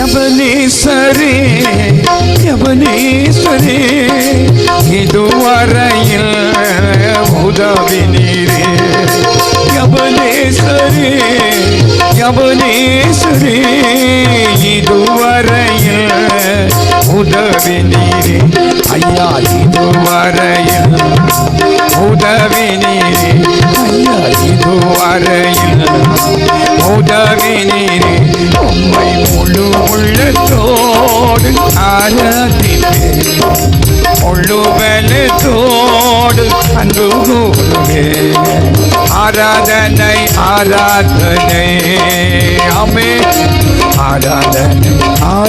யபனீஸ்வரே யபனீஸ்வரே இதுவரையில் உதவி நீரே. யபனேஸ்வரே யபனேஸ்வரே இதுவரையில் உதவி நீரே. ஐயா இதுவரையில் உதவி நீரே ஐயா இதுவரையில் உதவி நீரே உம்மை முழு உள்ளத்தோடு ஆராதிப்பேன். முழு பலத்தோடு அன்பு கூறுவே ஆராதனை ஆராதனை அமே ஆராதனை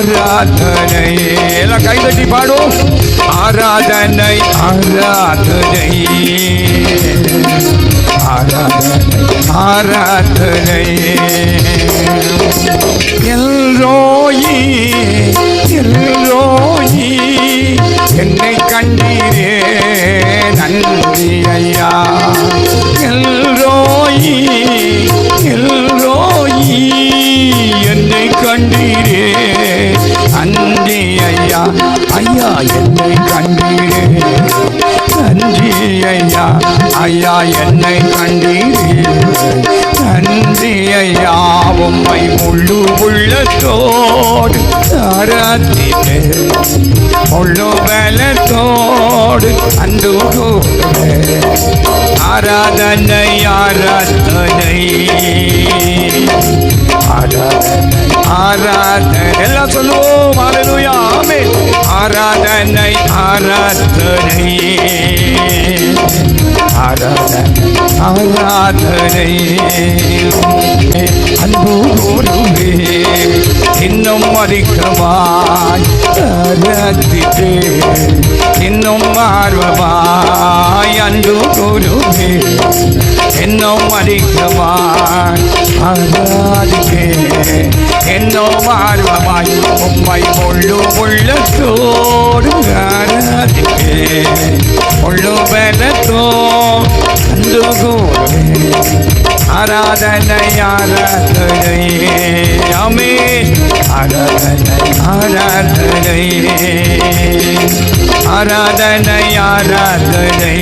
ஆராதனை எல்லாம் கைதட்டி பாடும். ஆராதனை ஆராதனை. ஆராதனை ஆராதனை. எல்லோ ஐயா என்னை கண்டீரே. நன்றி ஐயா ஐயா என்னை கண்டீரே. நன்றி ஐயா உம்மை முள்ளு உள்ளத்தோடு ஆராதிப்பே முள்ளு பலத்தோடு அன்று கூறுவே. ஆராதனை ஆராதனை. ஆராதனை ஆராதனை. ஆராதனை ஆராதனை. அன்பு கூறுவே இன்னும் அதிகமாய் ஆராதித்தே இன்னும் ஆர்வமாய். அன்பு கூறுவே இன்னும் அதிகமாய் ஆரா இன்னும் ஆர்வமாய் உம்மை முழு உள்ளத்தோடு ஆராதித்தே முழு பலத்தோ அன்பு கூறுவே ஆராதனை ஆராதனை அமே ஆராதனை ஆராதனை